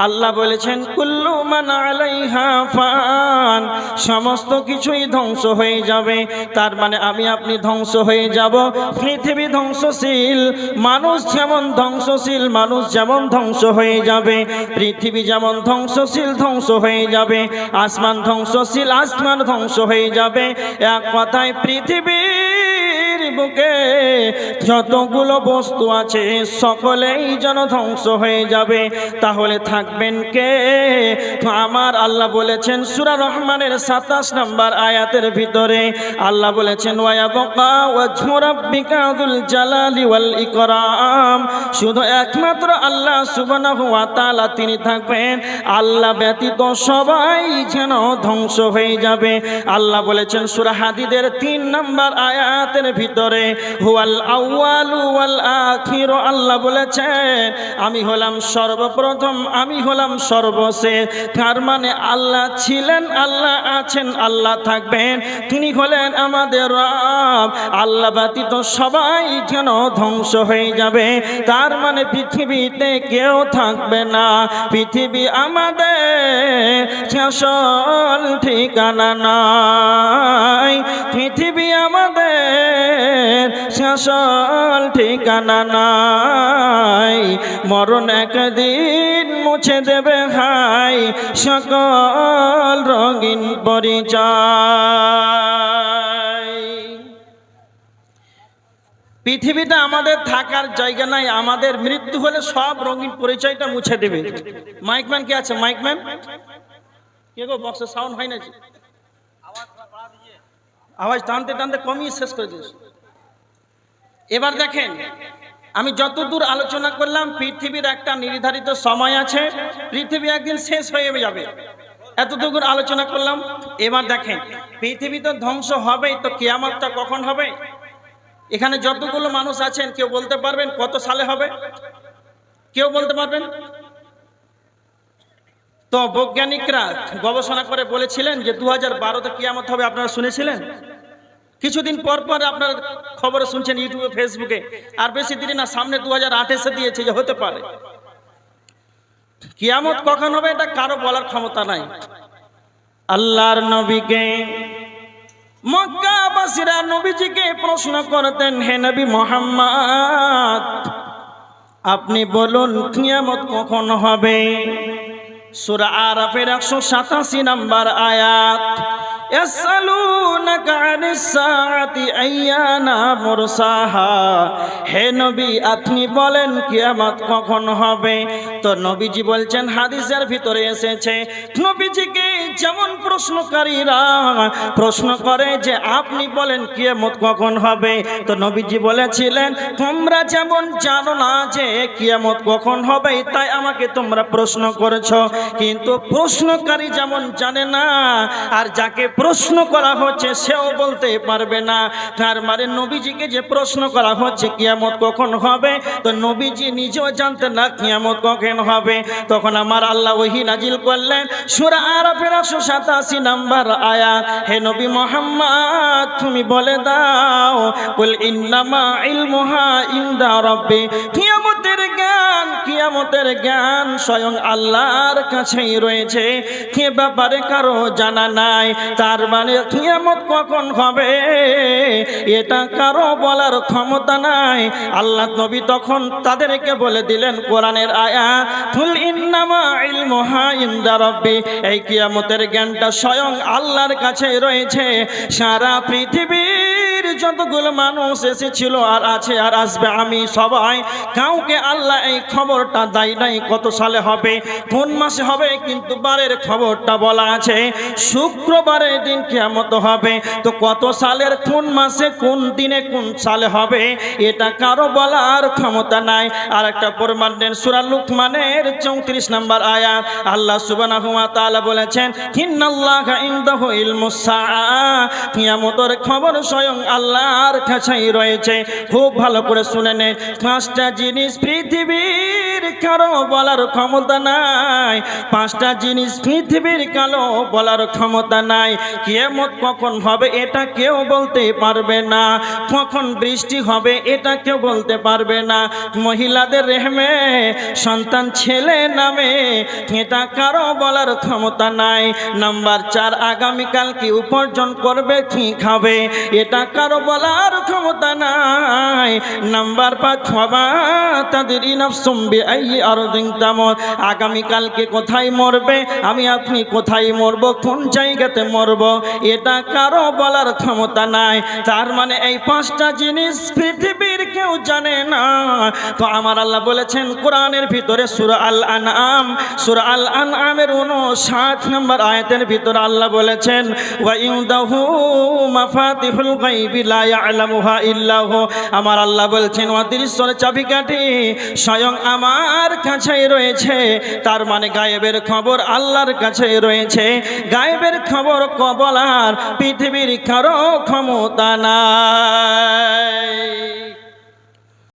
আল্লাহ বলেছেন, কুল্লু মান ফান। সমস্ত কিছুই ধ্বংস হয়ে যাবে। তার মানে আমি আপনি ধ্বংস হয়ে যাব। পৃথিবী ধ্বংসশীল। মানুষ যেমন ধ্বংসশীল, মানুষ যেমন ধ্বংস হয়ে যাবে। পৃথিবী যেমন ধ্বংসশীল, ধ্বংস হয়ে যাবে। আসমান ধ্বংসশীল, আসমান ধ্বংস হয়ে যাবে। এক কথায় পৃথিবীর বুকে যতগুলো বস্তু আছে সকলেই যেন ধ্বংস হয়ে যাবে। তাহলে থাকবেন কে? আমার আল্লাহ বলেছেন সুরা রহমানের সাতাশ নম্বর আয়াতের ভিতরে আল্লাহ বলেছেন শুধু একমাত্র আল্লাহ তাআলা তিনি থাকবেন। আল্লাহ ব্যতীত সবাই যেন ধ্বংস হয়ে যাবে। আল্লাহ বলেছেন, সূরা হাদিদের তিন নম্বর আয়াতের ভিতরে হুয়াল আউয়ালু ওয়াল আখির আল্লাহ বলেছেন, আমি হলাম সর্বপ্রথম, আমি হলাম সর্বশেষ। তার মানে আল্লাহ ছিলেন, আল্লাহ আছেন, আল্লাহ থাকবেন। তিনি হলেন আমাদের রব। আল্লাহ ব্যতীত সবাই যেন ধ্বংস হয়ে যাবে। তার মানে পৃথিবীতে কেউ থাকবে না। পৃথিবী আমাদের ঠিকানা নাই। পৃথিবী আমাদের আসল ঠিকানা নাই। মরণ একদিন মুছে দেবে হাই। সকল রঙিন পরিচয়। পৃথিবীটা আমাদের থাকার জায়গা নাই। আমাদের মৃত্যু হলে সব রঙিন পরিচয়টা মুছে দেবে। মাইকম্যান কে আছে? মাইকম্যান কে গো বক্সের সাউন্ড হয় না আওয়াজ টানতে টানতে কমিয়ে শেষ করে দিয়েছে। এবার দেখেন, আমি যতদূর আলোচনা করলাম, পৃথিবীর একটা নির্ধারিত সময় আছে, পৃথিবী একদিন শেষ হয়ে যাবে। এতটুকুর আলোচনা করলাম, এবার দেখেন, পৃথিবী তো ধ্বংস হবেই, তো কেয়ামতটা কখন হবে? এখানে যতগুলো মানুষ আছেন, কেউ বলতে পারবেন কত সালে হবে? কেউ বলতে পারবেন? তো বৈজ্ঞানিকরা গবেষণা করে বলেছিলেন যে দু হাজার বারোতে কিয়ামত হবে, আপনারা শুনেছিলেন? কিছুদিন পর পর আপনার খবর শুনছেন ইউটিউবে, ফেসবুকে। আর বেশি দিন না, সামনে দু হাজার আঠেসে দিয়েছে, যে হতে পারে। কিয়ামত কখন হবে, এটা কারও বলার ক্ষমতা নাই। আল্লাহর নবীকে, মক্কাবাসীরা নবীজিকে প্রশ্ন করতেন, হে নবী মোহাম্মদ, আপনি বলুন, কিয়ামত কখন হবে? সূরা আরাফের একশো সাতাশি নম্বর আয়াত। হে নবী আপনি বলেন কিয়ামত কখন হবে? তো নবীজি বলছেন হাদিসের ভিতরে এসেছে নবীজিকে যেমন প্রশ্নকারীরা প্রশ্ন করে যে আপনি বলেন কিয়ামত কখন হবে? তো নবীজি বলেছিলেন, তোমরা যেমন জানো না যে কিয়ামত কখন হবে, তাই আমাকে তোমরা প্রশ্ন করেছ। কিন্তু প্রশ্নকারী যেমন জানে না, আর যাকে প্রশ্ন করা হচ্ছে সেও বলতে পারবে না। তার মানে নবীজিকে যে প্রশ্ন করা হচ্ছে কিয়ামত কখন হবে, তো নবীজি নিজেও জানতেন না কিয়ামত কখন হবে। তখন আমার আল্লাহ ওহি নাজিল করলেন, সুরা আরফের একশো সাতাশি নাম্বার আয়া হে নবী মোহাম্মদ, তুমি বলে দাও বল ইন্নামা ইলমুহা ইন্দা রব্বে কিয়ামতের জ্ঞান কিয়ামতের জ্ঞান স্বয়ং আল্লাহর কাছেই রয়েছে। কে ব্যাপারে কারও জানা নাই, তার মানে কিয়ামত কখন হবে? এটা কারও বলার ক্ষমতা নাই। আল্লাহ নবী তখন তাদেরকে বলে দিলেন কোরআনের আয়া ফুল ইন্নামা ইলমুহা ইনদা রাব্বি এই কিয়ামতের জ্ঞানটা স্বয়ং আল্লাহর কাছে রয়েছে। সারা পৃথিবীর যতগুলো মানুষ এসেছিল আর আছে আর আসবে, আমি সবাই কাউকে আল্লাহ এই খবরটা দেয় নাই কত সালে হবে, কোন মাসে হবে, কিন্তু বারের খবরটা বলা আছে, শুক্রবারের দিন কেমত হবে, তো কত সালের কোন মাসে, কোন দিনে, কোন সালে হবে, এটা কারও বলার ক্ষমতা নাই। আর একটা প্রমাণ দেন, সুরা লুকমানের চৌত্রিশ নম্বর আয়াত, আল্লাহ সুবহানাহু ওয়া তাআলা বলেছেন, ইন্নাল্লাহা ইনদাহু ইলমুস সাআ কিয়ামতের খবর স্বয়ং আল্লাহর কাছেই রয়েছে। খুব ভালো করে শুনে নেন পাঁচটা জিনিস পৃথিবীর কারও বলার ক্ষমতা নাই। পাঁচটা জিনিস পৃথিবীর কালো বলার ক্ষমতা নাই। কিয়ামত কখন হবে এটা কেউ বলতে পারবে না। কখন বৃষ্টি হবে এটা কেউ বলতে পারবে না। মহিলাদের রেহমে, সন্তান ছেলে নামে, এটা কারও বলার ক্ষমতা নাই। নাম্বার চার, আগামীকাল কি উপার্জন করবে, কি খাবে, এটা কারও বলার ক্ষমতা নাই। নাম্বার পাঁচ বাবা তাদের ইনফসম্বি আগামীকালকে কোথায় মরবে? আমি আপনি কোথায় মরব? কোন জায়গাতে মরব? এটা কারও বলার ক্ষমতা নাই। তার মানে এই পাঁচটা জিনিস পৃথিবীর কেউ জানে না। তো আমার আল্লাহ বলেছেন, কোরআনের ভিতরে সুর আল আনআম সুরা আল আনআমের উনষাট নম্বর আয়াতের ভিতরে আল্লাহ বলেছেন আমার আল্লাহ বলছেন, অদৃশ্যের চাবিকাঠি স্বয়ং আমার কাছেই রয়েছে। তার মানে গায়েবের খবর আল্লাহর কাছে রয়েছে। গায়েবের খবর কবলার পৃথিবীর কারও ক্ষমতা নাই।